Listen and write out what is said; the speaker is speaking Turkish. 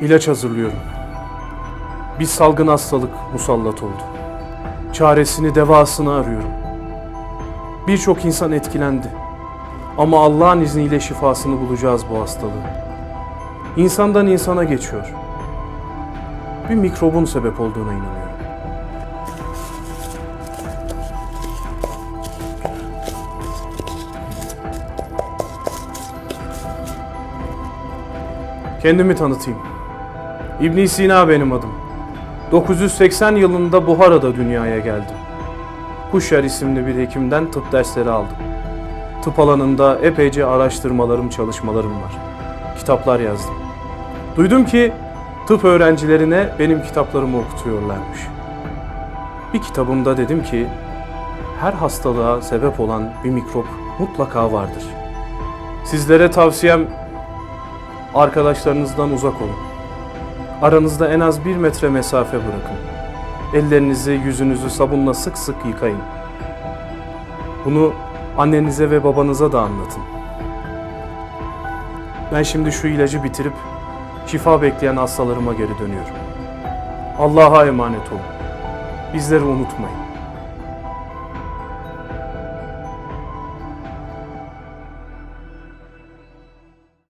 İlaç hazırlıyorum. Bir salgın hastalık musallat oldu. Çaresini, devasını arıyorum. Birçok insan etkilendi. Ama Allah'ın izniyle şifasını bulacağız bu hastalığın. İnsandan insana geçiyor. Bir mikrobun sebep olduğuna inanıyorum. Kendimi tanıtayım. İbn Sina benim adım. 980 yılında Buhara'da dünyaya geldim. Kuşyar isimli bir hekimden tıp dersleri aldım. Tıp alanında epeyce araştırmalarım, çalışmalarım var. Kitaplar yazdım. Duydum ki tıp öğrencilerine benim kitaplarımı okutuyorlarmış. Bir kitabımda dedim ki her hastalığa sebep olan bir mikrop mutlaka vardır. Sizlere tavsiyem arkadaşlarınızdan uzak olun. Aranızda en az bir metre mesafe bırakın. Ellerinizi, yüzünüzü sabunla sık sık yıkayın. Bunu annenize ve babanıza da anlatın. Ben şimdi şu ilacı bitirip şifa bekleyen hastalarıma geri dönüyorum. Allah'a emanet olun. Bizleri unutmayın.